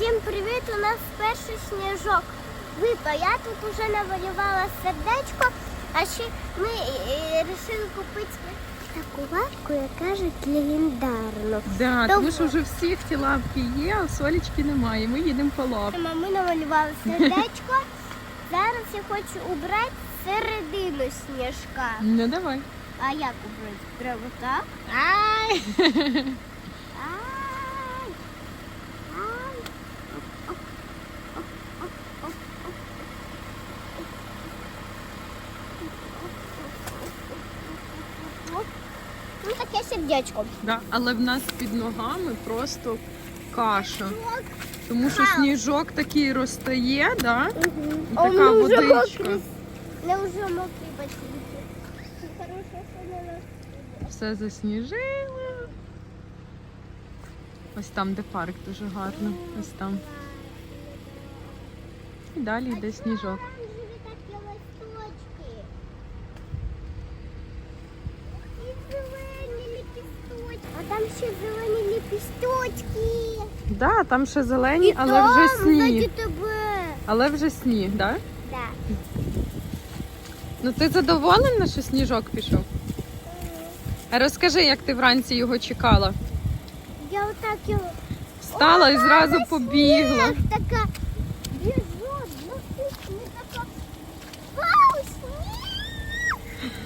Всім привіт! У нас перший сніжок. Випав. Я тут вже намалювала сердечко, а ще ми вирішили купити таку лапку, яка ж легендарну. Да, То тому що вже всіх ті лапки є, а солічки немає. Ми їдемо по лапку. Ми намалювали сердечко. Зараз я хочу убрати середину сніжка. Ну давай. А як убрати? Треба так? Ай! Ну таке. Да, але в нас під ногами просто каша. Тому що сніжок такий розтає, да? І А така ми вже водичка. мокрі. Не вже мокрі ботинки. Це хороше, що не нас. Все засніжило. Ось там, де парк дуже гарно. Ось там. І далі йде сніжок. Оранжеві такі листочки. І зелені ліпісточки. А там ще зелені ліпісточки. Да, там ще зелені, І але там, вже сніг. тебе. Але вже сніг, да? Да. Ну ти задоволена, що сніжок пішов? А розкажи, як ти вранці його чекала? Я отак його... Встала і зразу мама, побігла. сніг Така біжу, блакитний, така... Вау,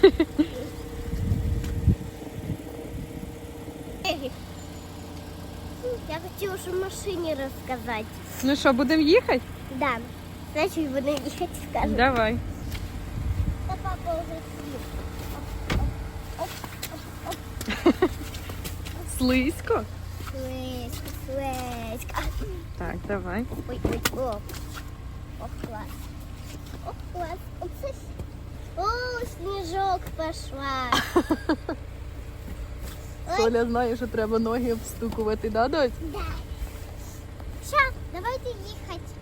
сніг! Я хотіла, щоб в машині розказати. Ну що, будемо їхати? Да. Значить, будемо їхати, скажу. Давай. Та папа вже сніг. Слизько. Слизько, слизько. Так, давай. Ой, ой, о. О, клас. О, клас. Оце ж. О, сніжок пошла. Ой, знає, що треба ноги обстукувати, да, доць? да. Ща, давайте їхати.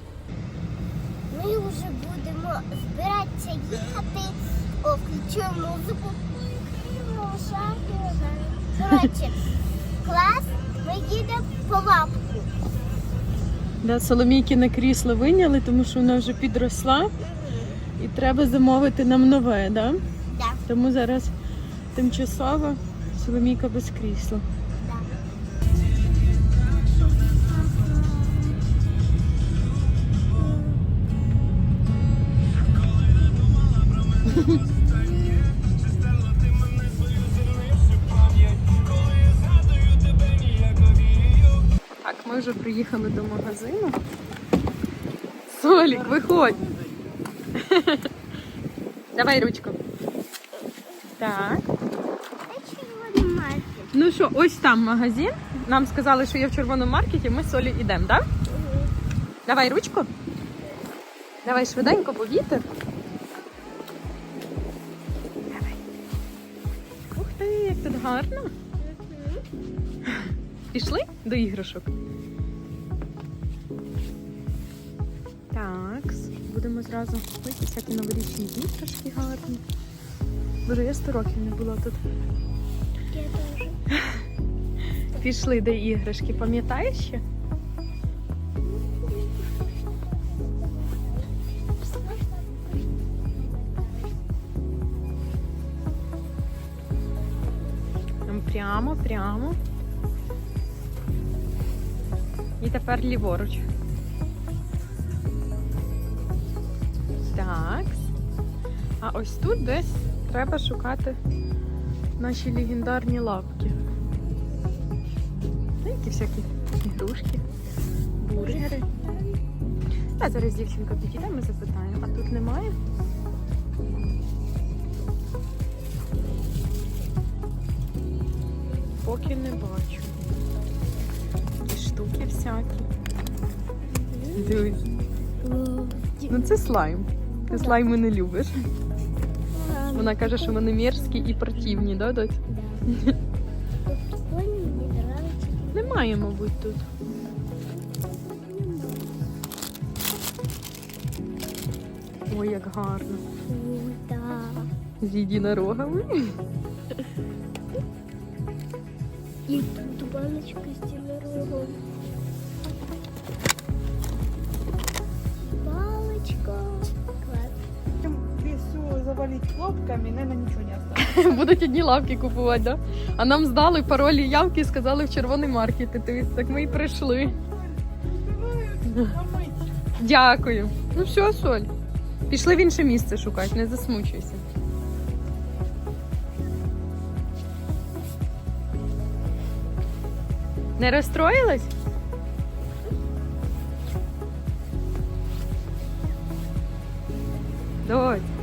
Ми вже будемо збиратися їхати. О, включуємо музику. Коротше, клас, ми їдемо по лапку. Да, Соломійкине крісло виняли, тому що вона вже підросла і треба замовити нам нове, да? Да, Тому зараз тимчасово Соломійка без крісла. Так, ми вже приїхали до магазину. Солік, виходь. Давай ручку. Так. Ну що, ось там магазин. Нам сказали, що є в червоному маркеті, ми з Солі йдемо, так? Давай ручку. Давай швиденько, бо вітер. Давай. Ух ти, як тут гарно. Пішли до іграшок. Так, будемо зразу ось всякі новорічні іграшки гарні. Боже, я 100 років не була тут. Пішли до іграшки, пам'ятаєш ще? Прямо, прямо. І тепер ліворуч. Так. А ось тут десь треба шукати наші легендарні лапки. Ну, які всякі ігрушки, бургери. А зараз дівчинка підійде, ми запитаємо. А тут немає? Поки не бачу. Такі штуки всякі. Дивись. Ну це слайм. Ти слайми не любиш. Вона каже, що вони мерзкі і противні, да, доць? Немає, мабуть, тут. Ой, як гарно. З єдинорогами. І тут баночка з єдинорогом. Паличка с лапками, наверное, ничего не осталось. Будуть одні лавки купувати, да? А нам здали паролі явки і сказали в червоний маркет. І так ми і прийшли. Дякую. Ну все, Соль. Пішли в інше місце шукати, не засмучуйся. Не розстроїлась? Дось, Не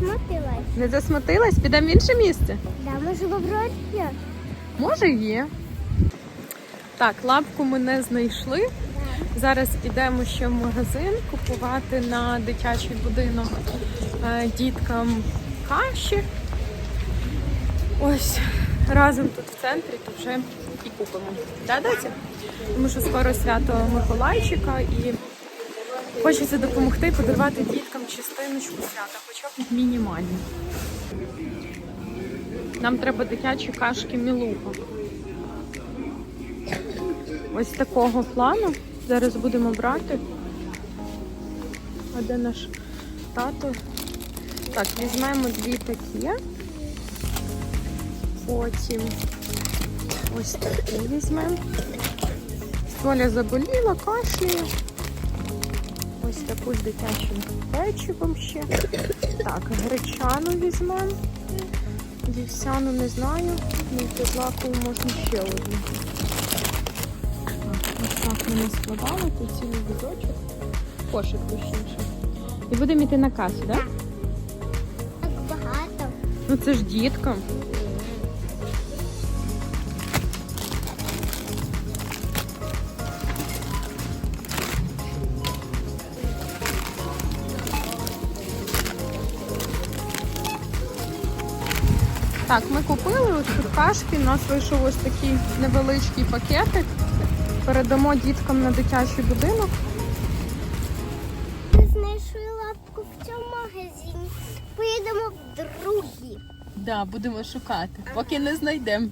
засмутилась. не засмутилась? Підемо в інше місце? Да, може вроді. Може, є. Так, лапку ми не знайшли. Зараз ідемо ще в магазин купувати на дитячий будинок е, діткам каші. Ось разом тут в центрі то вже і купимо. Да, доця? Тому що скоро свято Миколайчика і хочеться допомогти подарувати діткам частиночку свята, хоча б мінімальну. Нам треба дитячі кашки Мілуха. Ось такого плану. Зараз будемо брати. А де наш тато? Так, візьмемо дві такі. Потім ось таку візьмемо. Соля заболіла, кашляє. Ось таку з дитячим печивом ще. Так, гречану візьмемо. Вівсяну не знаю. Ну, злакову можна ще одну. Так, ось так ми складали, тут цілий візочок. Кошик точніше. І будемо йти на касу, так? Да? Так багато. Ну це ж діткам. Так, ми купили ось тут кашки. У нас вийшов ось такий невеличкий пакетик. Передамо діткам на дитячий будинок. Ми знайшли лапку в цьому магазині. Поїдемо в другий. Да, будемо шукати, поки не знайдемо.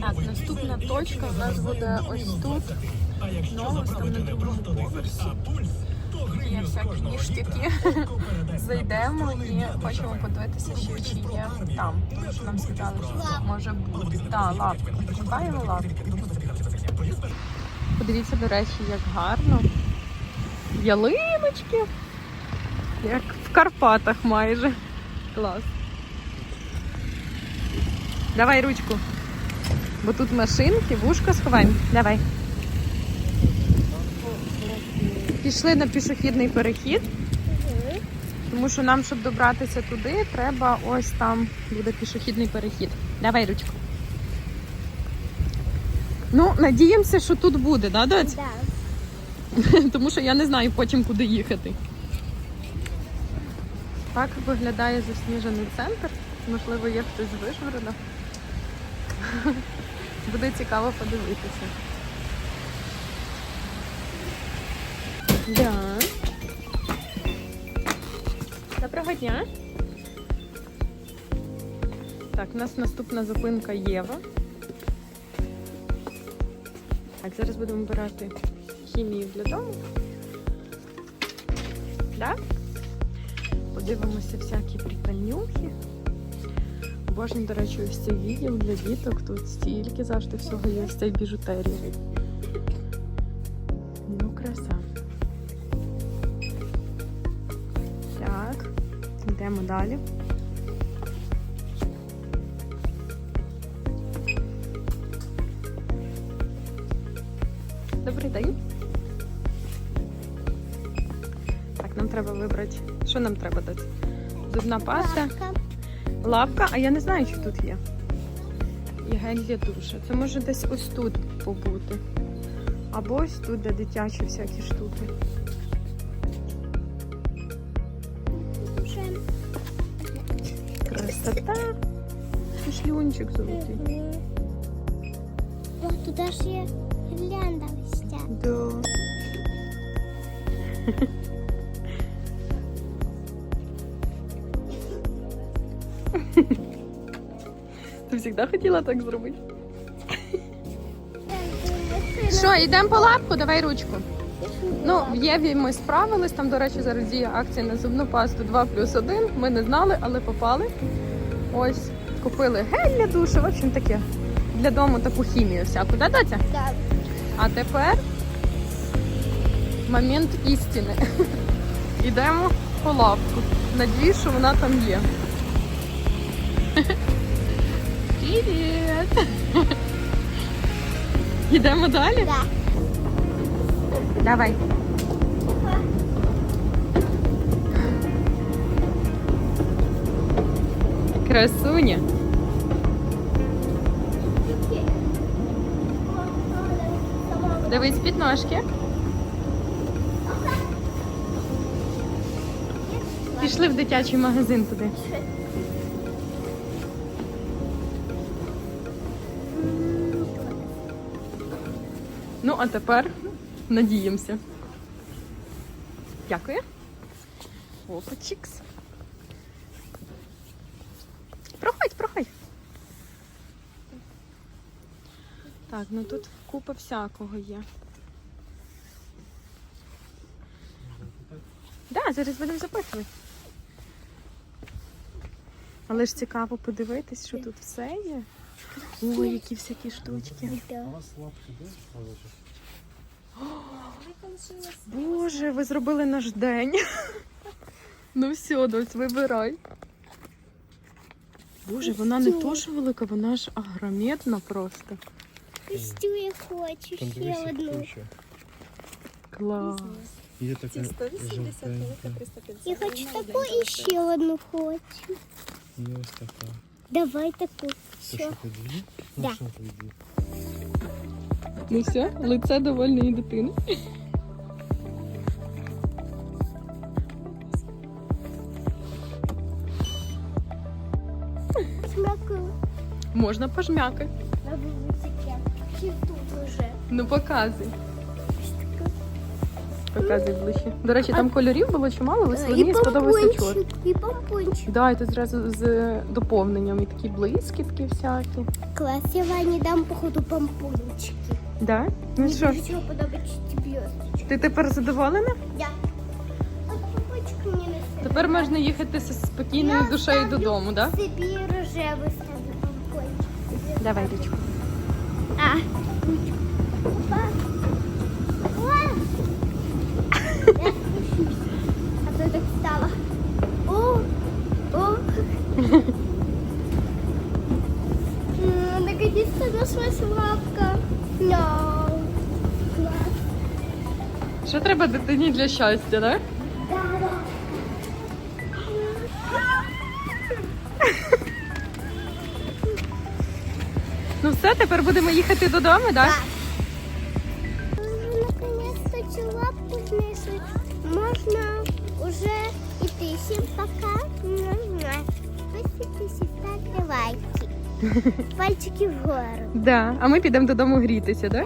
Так, наступна точка у нас буде ось тут. Новос, там на другому поверсі. Є всякі ніштяки. Зайдемо і хочемо подивитися, ще чи є там. Тому що нам сказали, що може бути. Так, лапки. Шукаємо лапки. Подивіться, до речі, як гарно. Ялиночки. Як в Карпатах майже. Клас. Давай ручку. Бо тут машинки, вушко сховаємо. Давай. Пішли на пішохідний перехід, тому що нам, щоб добратися туди, треба ось там буде пішохідний перехід. Давай ручку. Ну, надіємося, що тут буде, да, доць? Да. Тому що я не знаю потім, куди їхати. Так виглядає засніжений центр. Можливо, є хтось з Вишгорода. Буде цікаво подивитися. Да. Доброго дня. Так, у нас наступна зупинка Єва. Так, зараз будемо брати хімію для дому. Да? Подивимося всякі прикольнюхи. Обожнюю, до речі, ось цей відділ для діток. Тут стільки завжди всього є ось цей біжутерії. Далі. Добрий день. Так, нам треба вибрати. Що нам треба дати? Зубна паста, Лапка. лапка, а я не знаю, що тут є. І гель для душа. Це може десь ось тут побути. Або ось тут, де дитячі всякі штуки. Шлюнчик золотий. О, туди ж є гірлянда вся. Да. Ти завжди хотіла так зробити? Що, йдемо по лапку, давай ручку. Ну, в Єві ми справились. Там, до речі, зараз діє акція на зубну пасту 2 плюс 1. Ми не знали, але попали. Ось, купили гель для душу, в общем таке. Для дому таку хімію всяку, да, доця? Так. А тепер момент істини. Йдемо по лавку. Надіюсь, що вона там є. Привіт! Йдемо далі? Да. Давай. Красуня. Дивись під ножки. Пішли в дитячий магазин туди. Ну, а тепер надіємося. Дякую. Опачікс. Проходь, проходь. Так, ну тут купа всякого є. Да, зараз будемо запитувати. Але ж цікаво подивитись, що тут все є. Ой, які всякі штучки. Боже, ви зробили наш день. Ну все, дось, вибирай. Боже, вона не то, що велика, вона ж агрометна просто. Костю я хочу Там ще дивися одну. куча. Клас. Є така жовтенька. Я хочу таку і ще одну хочу. І ось така. Давай таку. Це Все. по дві? Да. Ну, що дві? Ну все, лице довольної дитини. Можна пожмякати. На вулиці. Чи тут уже? Ну показуй. Показуй ближче. До речі, там кольорів було чимало, але І Соломії сподобався помпончик, і помпончик. Да, і тут зразу з доповненням і такі блискітки всякі. Клас, я Вані дам, походу, помпончики. Да? Ну Мені що, більше всього подобається блісточки. ти тепер задоволена? Я. От помпончик мені не. Тепер можна їхати зі спокійною душею додому, да? Собі рожевий. Давай, річку. А, ручку. Опа. О! Я спущусь. А то так стало. О, о. М, Наконец-то нашлась лапка. Мяу. Класс. Що треба дитині для щастя, да? Да, да. Ну все, тепер будемо їхати додому, так? Так. Наконець-то чолапку лапку знайшли. Можна вже іти. Всім пока. Підписуйтесь і лайки. Пальчики вгору. Да. А ми підемо додому грітися, да?